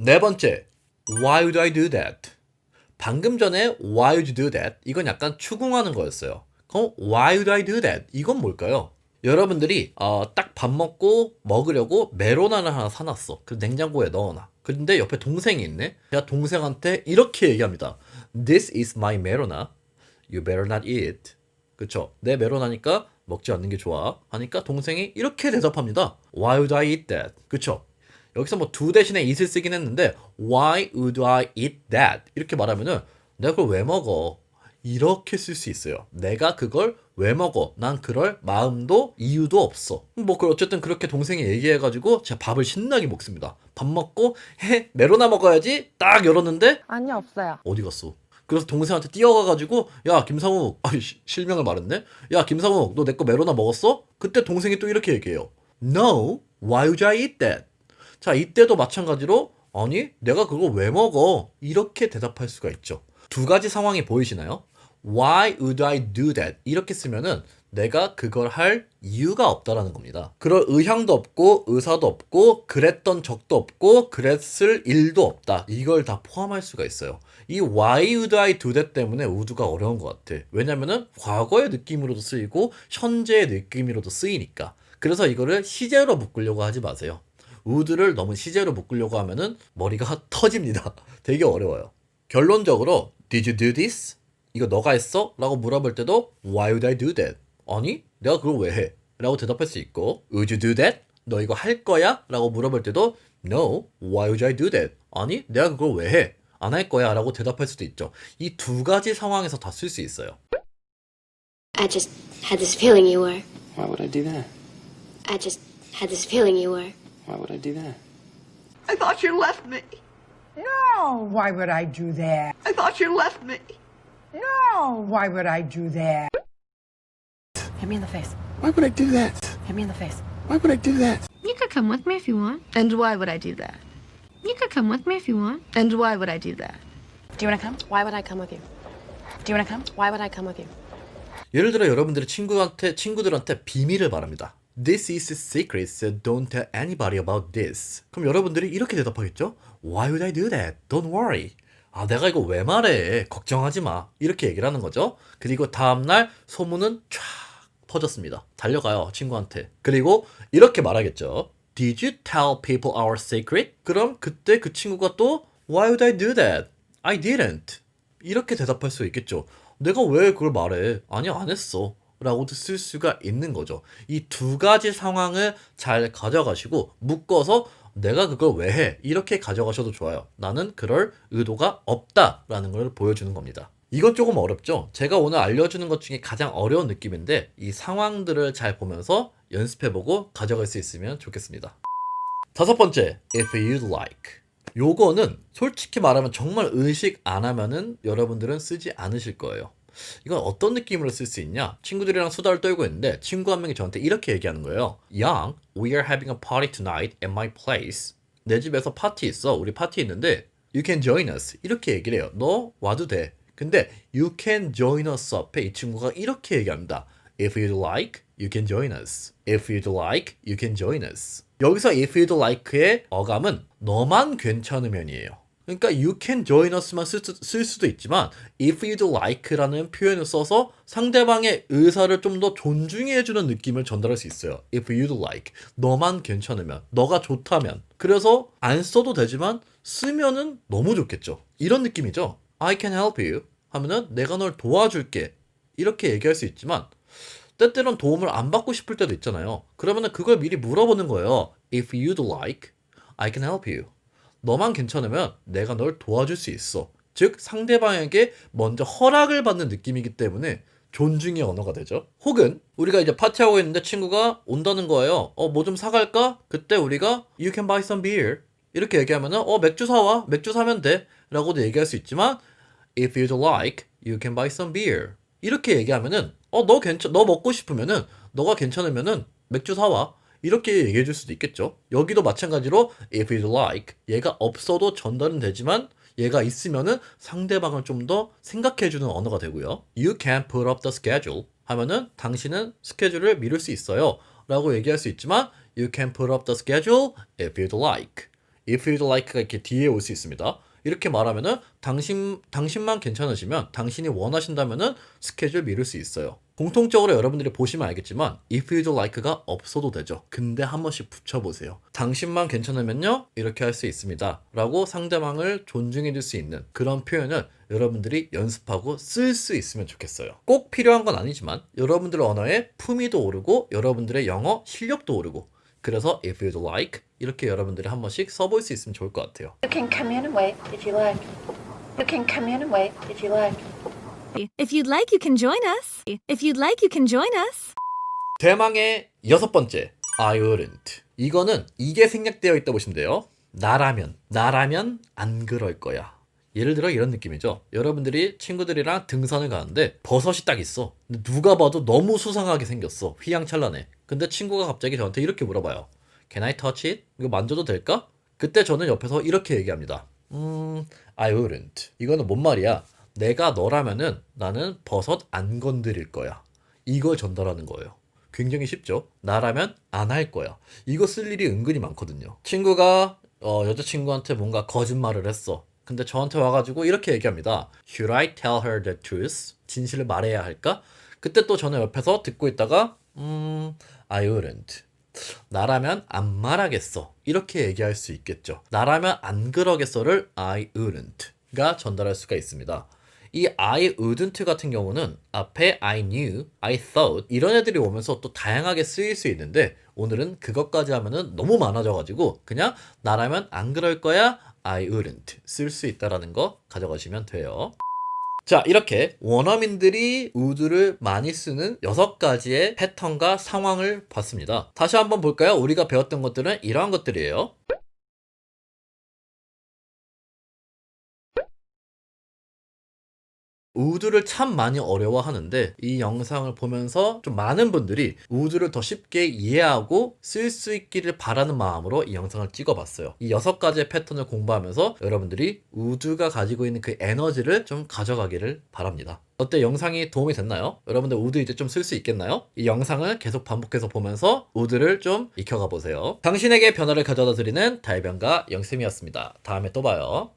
네 번째, why would I do that? 방금 전에 why would you do that? 이건 약간 추궁하는 거였어요. 그럼 why would I do that? 이건 뭘까요? 여러분들이 어, 딱 밥 먹고 먹으려고 메로나를 하나 사놨어. 그 냉장고에 넣어놔. 근데 옆에 동생이 있네. 제가 동생한테 이렇게 얘기합니다. This is my 메로나. You better not eat. 그쵸? 내 메로나니까 먹지 않는 게 좋아. 하니까 동생이 이렇게 대답합니다. Why would I eat that? 그쵸? 여기서 뭐두 대신에 it을 쓰긴 했는데 Why would I eat that? 이렇게 말하면은 내가 그걸 왜 먹어? 이렇게 쓸 수 있어요. 내가 그걸 왜 먹어? 난 그럴 마음도 이유도 없어. 뭐 그 어쨌든 그렇게 동생이 얘기해가지고 제가 밥을 신나게 먹습니다. 밥 먹고 해 메로나 먹어야지 딱 열었는데 아니요, 없어요. 어디 갔어? 그래서 동생한테 뛰어가가지고 야 김상욱 아 실명을 말했네 야 김상욱 너 내 거 메로나 먹었어? 그때 동생이 또 이렇게 얘기해요 No why would I eat that? 자 이때도 마찬가지로 아니 내가 그걸 왜 먹어? 이렇게 대답할 수가 있죠 두 가지 상황이 보이시나요? Why would I do that? 이렇게 쓰면은 내가 그걸 할 이유가 없다라는 겁니다. 그럴 의향도 없고 의사도 없고 그랬던 적도 없고 그랬을 일도 없다. 이걸 다 포함할 수가 있어요. 이 why would I do that 때문에 우드가 어려운 것 같아. 왜냐면은 과거의 느낌으로도 쓰이고 현재의 느낌으로도 쓰이니까. 그래서 이거를 시제로 묶으려고 하지 마세요. 우드를 너무 시제로 묶으려고 하면은 머리가 터집니다. 되게 어려워요. 결론적으로 Did you do this? 이거 너가 했어? 라고 물어볼 때도 Why would I do that? 아니 내가 그걸 왜 해? 라고 대답할 수 있고 Would you do that? 너 이거 할 거야? 라고 물어볼 때도 No, why would I do that? 아니 내가 그걸 왜 해? 안 할 거야 라고 대답할 수도 있죠 이 두 가지 상황에서 다 쓸 수 있어요 I just had this feeling you were. Why would I do that? I just had this feeling you were. Why would I do that? I thought you left me. No, why would I do that? I thought you left me. No, why would I do that? Hit me in the face. Why would I do that? Hit me in the face. Why would I do that? You could come with me if you want. And why would I do that? You could come with me if you want. And why would I do that? Do you want to come? Why would I come with you? Do you want to come? Why would I come with you? 예를 들어 여러분들이 친구한테 친구들한테 비밀을 말합니다. This is secret, so don't tell anybody about this. 그럼 여러분들이 이렇게 대답하겠죠? Why would I do that? Don't worry. 아, 내가 이거 왜 말해? 걱정하지 마. 이렇게 얘기를 하는 거죠. 그리고 다음날 소문은 쫙 퍼졌습니다. 달려가요, 친구한테. 그리고 이렇게 말하겠죠. Did you tell people our secret? 그럼 그때 그 친구가 또 Why would I do that? I didn't. 이렇게 대답할 수 있겠죠. 내가 왜 그걸 말해? 아니, 안 했어. 라고도 쓸 수가 있는 거죠. 이 두 가지 상황을 잘 가져가시고 묶어서 내가 그걸 왜 해? 이렇게 가져가셔도 좋아요. 나는 그럴 의도가 없다라는 걸 보여주는 겁니다. 이건 조금 어렵죠? 제가 오늘 알려주는 것 중에 가장 어려운 느낌인데 이 상황들을 잘 보면서 연습해보고 가져갈 수 있으면 좋겠습니다. 다섯 번째, if you'd like. 요거는 솔직히 말하면 정말 의식 안 하면은 여러분들은 쓰지 않으실 거예요. 이건 어떤 느낌으로 쓸 수 있냐? 친구들이랑 수다를 떨고 있는데 친구 한 명이 저한테 이렇게 얘기하는 거예요. Young, we are having a party tonight at my place. 내 집에서 파티 있어. 우리 파티 있는데 you can join us. 이렇게 얘기를 해요. 너 와도 돼. 근데 you can join us 앞에 이 친구가 이렇게 얘기합니다. If you'd like, you can join us. If you'd like, you can join us. 여기서 if you'd like의 어감은 너만 괜찮으면이에요. 그러니까 you can join us만 쓸, 수- 쓸 수도 있지만 if you'd like라는 표현을 써서 상대방의 의사를 좀 더 존중해주는 느낌을 전달할 수 있어요. if you'd like. 너만 괜찮으면, 너가 좋다면. 그래서 안 써도 되지만 쓰면은 너무 좋겠죠. 이런 느낌이죠. I can help you 하면은 내가 널 도와줄게. 이렇게 얘기할 수 있지만 때때론 도움을 안 받고 싶을 때도 있잖아요. 그러면은 그걸 미리 물어보는 거예요. If you'd like, I can help you. 너만 괜찮으면 내가 널 도와줄 수 있어. 즉 상대방에게 먼저 허락을 받는 느낌이기 때문에 존중의 언어가 되죠. 혹은 우리가 이제 파티하고 있는데 친구가 온다는 거예요. 어, 뭐 좀 사갈까? 그때 우리가 You can buy some beer. 이렇게 얘기하면은 어, 맥주 사와. 맥주 사면 돼. 라고도 얘기할 수 있지만 If you'd like, you can buy some beer. 이렇게 얘기하면은 어, 너 괜찮 너 먹고 싶으면은 너가 괜찮으면은 맥주 사와. 이렇게 얘기해 줄 수도 있겠죠. 여기도 마찬가지로 if you'd like 얘가 없어도 전달은 되지만 얘가 있으면은 상대방을 좀 더 생각해 주는 언어가 되고요. You can put up the schedule 하면은 당신은 스케줄을 미룰 수 있어요. 라고 얘기할 수 있지만 you can put up the schedule if you'd like. if you'd like가 이렇게 뒤에 올 수 있습니다. 이렇게 말하면은 당신 당신만 괜찮으시면 당신이 원하신다면은 스케줄 미룰 수 있어요. 공통적으로 여러분들이 보시면 알겠지만 if you'd like가 없어도 되죠. 근데 한 번씩 붙여보세요. 당신만 괜찮으면요 이렇게 할 수 있습니다. 라고 상대방을 존중해 줄 수 있는 그런 표현을 여러분들이 연습하고 쓸 수 있으면 좋겠어요. 꼭 필요한 건 아니지만 여러분들 언어의 품위도 오르고 여러분들의 영어 실력도 오르고 그래서 if you'd like 이렇게 여러분들이 한 번씩 써볼 수 있으면 좋을 것 같아요. You can come in and wait if you like. You can come in and wait if you like. If you'd like, you can join us. If you'd like, you can join us. 대망의 여섯 번째 I wouldn't 이거는 이게 생략되어 있다 보시면 돼요. 나라면 나라면 안 그럴 거야. 예를 들어 이런 느낌이죠. 여러분들이 친구들이랑 등산을 가는데 버섯이 딱 있어. 누가 봐도 너무 수상하게 생겼어. 휘황찬란해. 근데 친구가 갑자기 저한테 이렇게 물어봐요. Can I touch it? 이거 만져도 될까? 그때 저는 옆에서 이렇게 얘기합니다. 음 I wouldn't 이거는 뭔 말이야 내가 너라면은 나는 버섯 안 건드릴 거야 이걸 전달하는 거예요 굉장히 쉽죠. 나라면 안 할 거야. 이거 쓸 일이 은근히 많거든요. 친구가 어, 여자친구한테 뭔가 거짓말을 했어. 근데 저한테 와가지고 이렇게 얘기합니다. Should I tell her the truth? 진실을 말해야 할까? 그때 또 저는 옆에서 듣고 있다가 음, I wouldn't. 나라면 안 말하겠어. 이렇게 얘기할 수 있겠죠. 나라면 안 그러겠어를 I wouldn't가 전달할 수가 있습니다. 이 I wouldn't 같은 경우는 앞에 I knew, I thought 이런 애들이 오면서 또 다양하게 쓰일 수 있는데 오늘은 그것까지 하면은 너무 많아져가지고 그냥 나라면 안 그럴 거야 I wouldn't 쓸 수 있다라는 거 가져가시면 돼요. 자, 이렇게 원어민들이 would를 많이 쓰는 여섯 가지의 패턴과 상황을 봤습니다. 다시 한번 볼까요? 우리가 배웠던 것들은 이러한 것들이에요. 우드를 참 많이 어려워하는데 이 영상을 보면서 좀 많은 분들이 우드를 더 쉽게 이해하고 쓸 수 있기를 바라는 마음으로 이 영상을 찍어봤어요. 이 여섯 가지의 패턴을 공부하면서 여러분들이 우드가 가지고 있는 그 에너지를 좀 가져가기를 바랍니다. 어때 영상이 도움이 됐나요? 여러분들 우드 이제 좀 쓸 수 있겠나요? 이 영상을 계속 반복해서 보면서 우드를 좀 익혀가 보세요. 당신에게 변화를 가져다 드리는 달변가 영쌤이었습니다. 다음에 또 봐요.